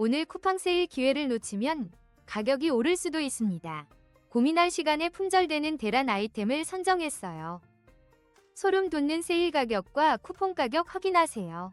오늘 쿠팡 세일 기회를 놓치면 가격이 오를 수도 있습니다. 고민할 시간에 품절되는 대란 아이템을 선정했어요. 소름 돋는 세일 가격과 쿠폰 가격 확인하세요.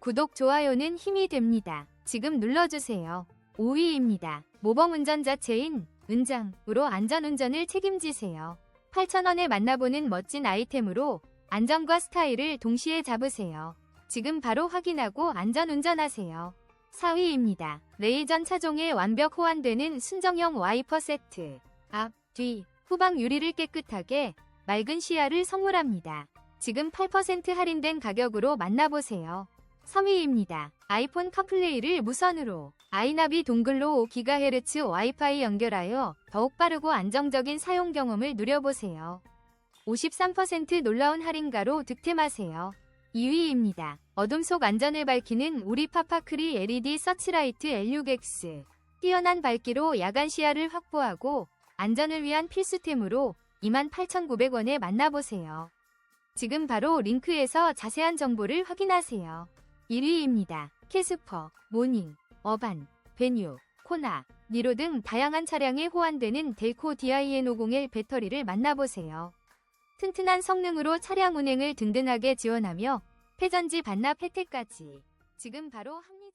구독, 좋아요는 힘이 됩니다. 지금 눌러주세요. 5위입니다. 모범 운전자 체인, 은장으로 안전운전을 책임지세요. 8,000원에 만나보는 멋진 아이템으로 안전과 스타일을 동시에 잡으세요. 지금 바로 확인하고 안전운전하세요. 4위입니다. 레이전 차종에 완벽 호환되는 순정형 와이퍼 세트. 앞, 뒤, 후방 유리를 깨끗하게 맑은 시야를 선물합니다. 지금 8% 할인된 가격으로 만나보세요. 3위입니다. 아이폰 카플레이를 무선으로 아이나비 동글로 5GHz 와이파이 연결하여 더욱 빠르고 안정적인 사용 경험을 누려보세요. 53% 놀라운 할인가로 득템하세요. 2위입니다. 어둠 속 안전을 밝히는 우리 파파크리 LED 서치라이트 L6X. 뛰어난 밝기로 야간 시야를 확보하고 안전을 위한 필수템으로 28,900원에 만나보세요. 지금 바로 링크에서 자세한 정보를 확인하세요. 1위입니다. 캐스퍼, 모닝, 어반, 베뉴, 코나, 니로 등 다양한 차량에 호환되는 델코 DIN501 배터리를 만나보세요. 튼튼한 성능으로 차량 운행을 든든하게 지원하며 폐전지 반납 혜택까지. 지금 바로 합류